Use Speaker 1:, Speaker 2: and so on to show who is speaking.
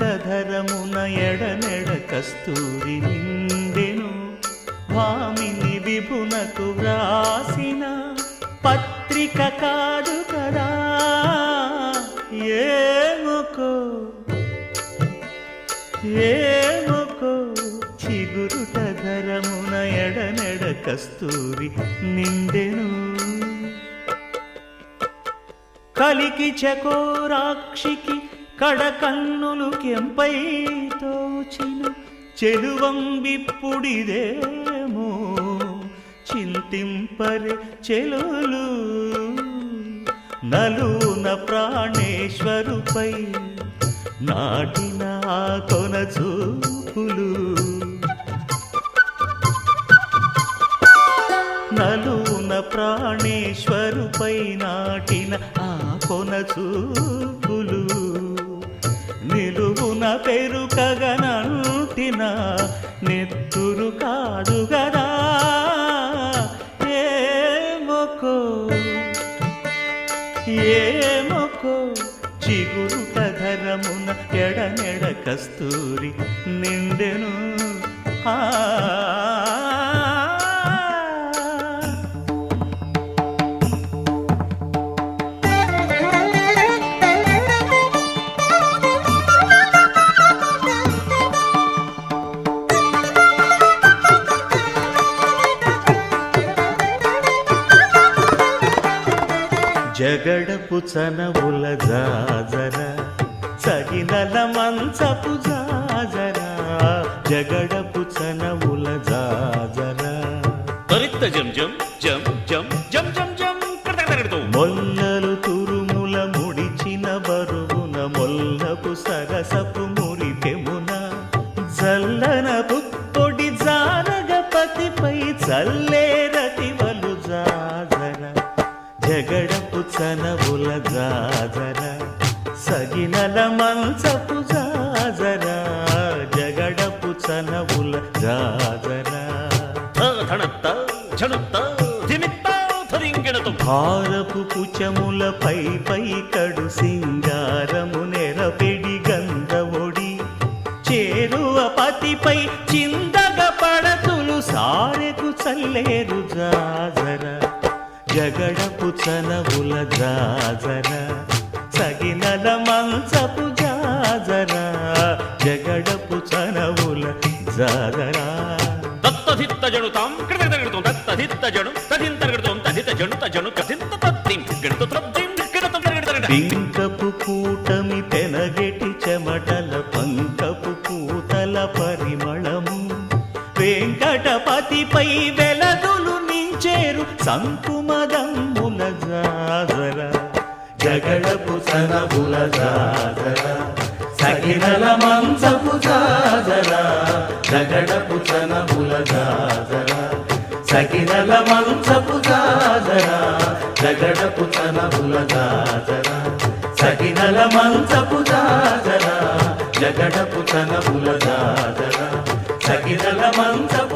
Speaker 1: చిగురుట ఎడనెడ కస్తూరి నిండెను. భామిని విభునకు వ్రాసిన పత్రిక కాదు కదా. ఏముకో? ఏముకో? చిగురుట ధరమున ఎడనెడ కస్తూరి నిండెను. కలికి చకోరాక్షికి కడకన్నులు కెంపై తోచిన చెలువంబిప్పుడిదేమో చింతింపరి చెలులు. నలున ప్రాణేశ్వరుపై నాటిన కొన చూపులు. నలున ప్రాణేశ్వరుపై నాటిన ఆ కొన చూపులు. నిలువున పెరుకగనంటిన నెత్తురు కాదు గదా. ఏమొకో ఏమొకో చిగురు ధరమున ఎడనెడ కస్తూరి నిండెను. ఆ జగడపు చనవుల జాజర సగినల మంచపు జాజర జగడపు చనవుల జాజర
Speaker 2: త్వరిత జం జం జం జం జం జం జం.
Speaker 1: మొల్లలు తురుముల ముడిచిన బరువున మొల్లపు సరసపు మురిపెమున జల్లన పుప్పొడి జారగపతిపై చల్లేరతివలు జాజర జగడపు చనవుల జాజర సగినల మంచపు జాజర జగడపు చనవుల జాజర. భారపు పుచములపై పై కడు సింగారము నెరపెడి గంధవొడి చేరువ పతిపై చిందగ పడతులు సారెకు చల్లేరు జాజర. జగడపు చనవుల జాజర సగినల మంచపు జాజర జగడపు చనవుల జాజరా
Speaker 2: దత్తధిత్త జణుతాం కడతకడతకడతో. దత్తధిత్త జణు తధింతరగడతోం తధిత జణుత జణు కథింత తత్తిం గణిత త్రబ్దిం గణితం తరగడతరగడ.
Speaker 1: పింకపు కూటమి పెనగెటి చెమటల పంకపు పూతల పరిమళము వెంకటపతిపై వెలదులు నించేరు సంకుమదమ్ముల జాజర జగడపు సనబుల జాజర సగినల మంచపు జాజర జగడపు సనబుల జాజర సగినల మంచపు జాజర జగడపు సనబుల జాజర సగినల మంచపు జాజర జగడపు సనబుల జాజర సగినల మంచపు